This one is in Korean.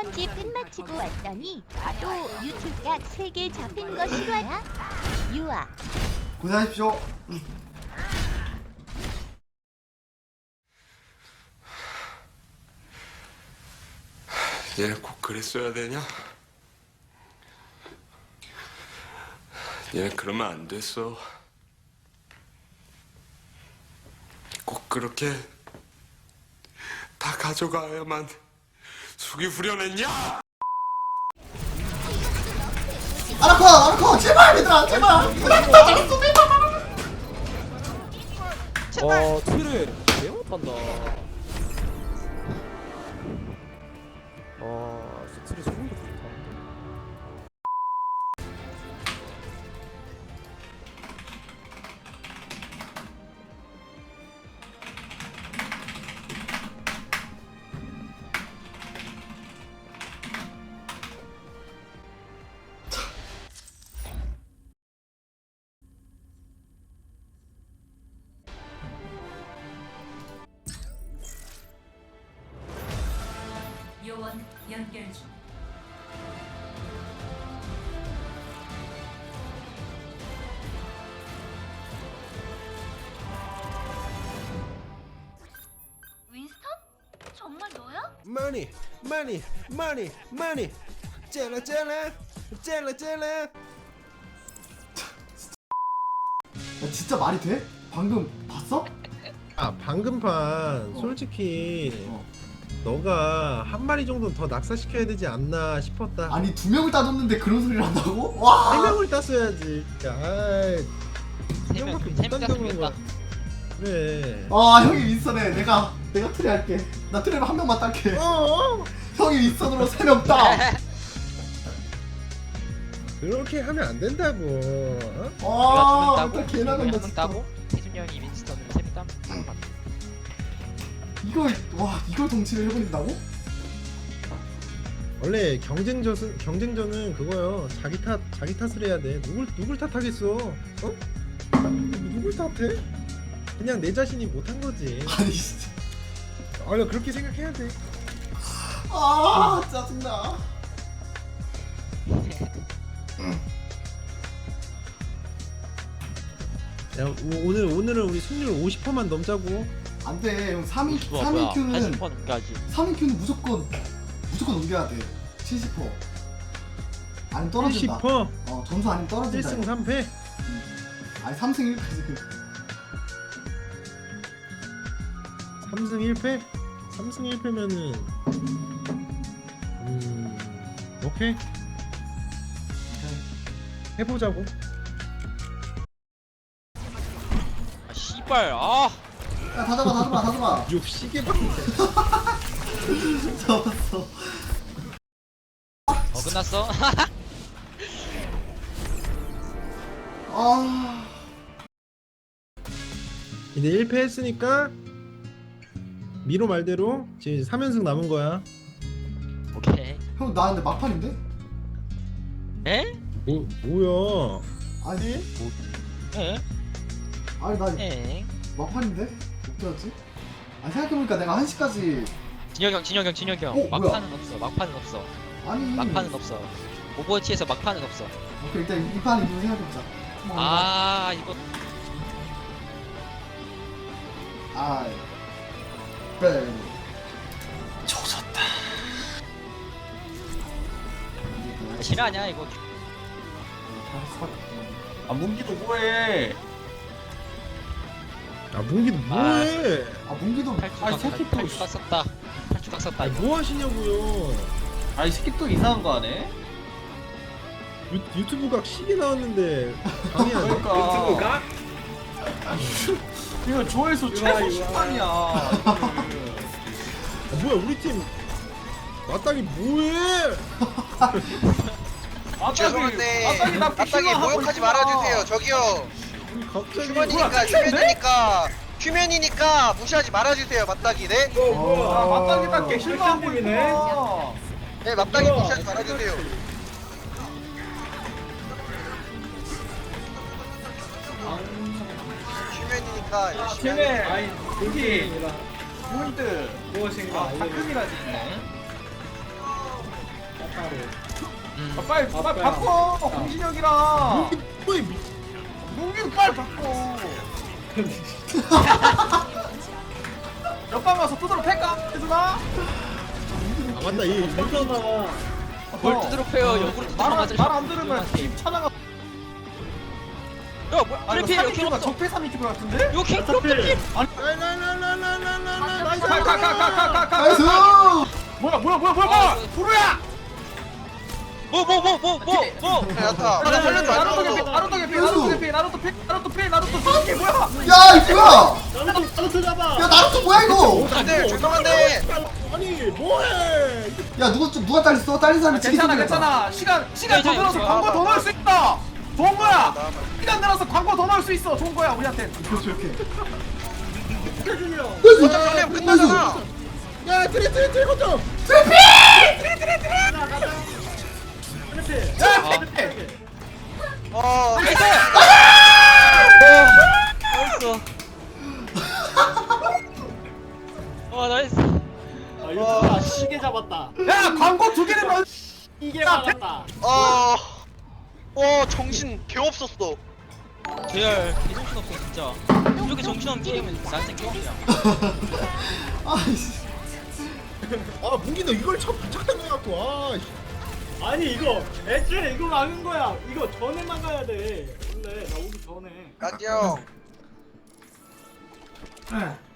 편집 끝마치고 왔더니 또 유튜브 각 3개 잡힌 거 실화야? 유아 고생하십시오. 얘꼭 그랬어야 되냐? 얘 그러면 안 됐어. 꼭 그렇게 다 가져가야만 속이 후련했냐? 아라커, 아라커, 제발 얘들아, 제발. 아라커, 잘했어, 제발. 와 트레 개 못한다 아 요원 연결 중. 윈스턴? 정말 너야? money, money, money, money. 젤라 젤라, 젤라 젤라. 야, 진짜 말이 돼? 방금 봤어? 아 방금 판 솔직히 어. 너가 한 마리 정도 더 낙사시켜야 되지 않나 싶었다. 아니 두 명을 따졌는데 그런 소리를 한다고? 세 와. 명을 땄어야지. 아이, 세 명밖에 못 딴다는 거야. 그래. 아 형이 윈선해. 내가 내가 트레 할게. 나 트레로 한 명만 딸게. 어? 형이 윈선으로 세 명 따. 그렇게 하면 안 된다고. 어? 와, 따고 나 개나간다 한명 진짜. 따고 태준 형이 따면 이걸 와 이걸 동치를 해버린다고? 원래 경쟁전은 경쟁전은 그거요. 자기 탓 자기 탓을 해야 돼. 누굴 누굴 탓하겠어? 어? 누굴 탓해? 그냥 내 자신이 못한 거지. 아니 진짜. 원래 그렇게 생각해야 돼. 아 짜증나. 야, 오- 오늘 오늘은 우리 승률 50%만 넘자고. 안 돼 형 3인 뭐야 3인 큐는 80%까지 3인 큐는 무조건 무조건 넘겨야 돼. 70%. 아니 떨어진다. 70%. 어 점수 아니면 떨어진다. 1승 이거. 3패. 아니 3승 1패지. 3승 1패. 3승 1패면은 음. 오케이. 해보자고. 아 씨발 아 야 다 잡아 다 잡아 다 잡아. 육 시계방. 잡았어. 어 끝났어 아 이제 1패 했으니까 미로 말대로 지금 3연승 남은 거야. 오케이 형 나 근데 막판인데? 에? 뭐 뭐야? 아니 에? 아니 나 에? 막판인데? 어떻게였지? 아니 생각해보니까 내가 1시까지 진혁이 형 진혁이 형 진혁이 형. 어, 뭐야? 막판은 없어 막판은 없어. 아니. 막판은 없어. 오버워치에서 막판은 없어. 오케이 일단 이 판 이기고 생각해보자. 아 이거. 아 빼. 조졌다. 실화냐 이거? 아 문기도 뭐해? 아 문기도 뭐해? 아 문기도 탈주각 아니, 새끼 또- 탈주각 썼다 탈주각 썼다 이거 뭐 하시냐고요? 아 이 새끼 또 이상한 거 하네. 유, 유튜브 각 시계 나왔는데 강의 안 해? 그러니까. 이거 조회수 최소 10만이야. 아, 뭐야 우리 팀 마땅히 뭐해? 죄송한데 마땅히 나 마땅히 PC만 하고 모욕하지. 말아주세요. 저기요. 갑자기 휴면이니까 휴면이니까 휴면이니까 무시하지 말아주세요. 마땅히 네. 아 마땅히 나 개실망하고 있네. 네 마땅히 무시하지 말아주세요. 휴면이니까 열심히 팀에 하겠습니다. 아이 여기 포인트 무엇인가 가끔이라지. 아, 빨리 빨리 바꿔 공신혁이랑 뭐야 미... 문기도 빨리 바꿔. 옆방 가서 두드러 팰까? 해주나? 아 맞다. 얘 이러다가 뭘 두드러 패요. 역으로 두드러 맞을 말안 들으면 집 찾아가. 야 뭐야? 아 이거 여기 없어 적폐 사기큐 같은데? 여기 트래필 라라라라라라라 나이스. 가가가가가가가 나이스! 뭐야 뭐야 뭐야 뭐야 뭐야? 부르야 뭐뭐뭐뭐뭐뭐. 야타 나 살려줘 나루토 안 개피 줘 나루토 개피 나루토 개피 나루토 피 나루토 피 나루토 이게 뭐야? 야 이거야? 나루토 나루토 잡아. 야 나루토 뭐야 이거? 안돼 조용한데. 아니 뭐해? 야 누가 좀 누가 딸렸어? 딸린 사람이 치기 괜찮아 좀 괜찮아. 시간 시간 더 괜찮아, 늘어서 괜찮아. 광고 더 넣을 수 있다 좋은 거야. 시간 늘어서 광고 더 넣을 수 있어. 좋은 거야 우리한테. 끝나잖아. 야 야 페페 어 나이스 와 나이스 아 유튜브가 시계 잡았다 야 광고 두 개를 넣 이게 막았다 어... 어 정신 개 없었어 JR 개정신 없어 진짜 이렇게 정신없는 게임은 난생 처음이야 아너 이걸 거 같고 아 씨. 아니 이거 애초에 이거 막은 거야. 이거 전에 막아야 돼. 원래 나 오기 전에. 까띠 형. 네.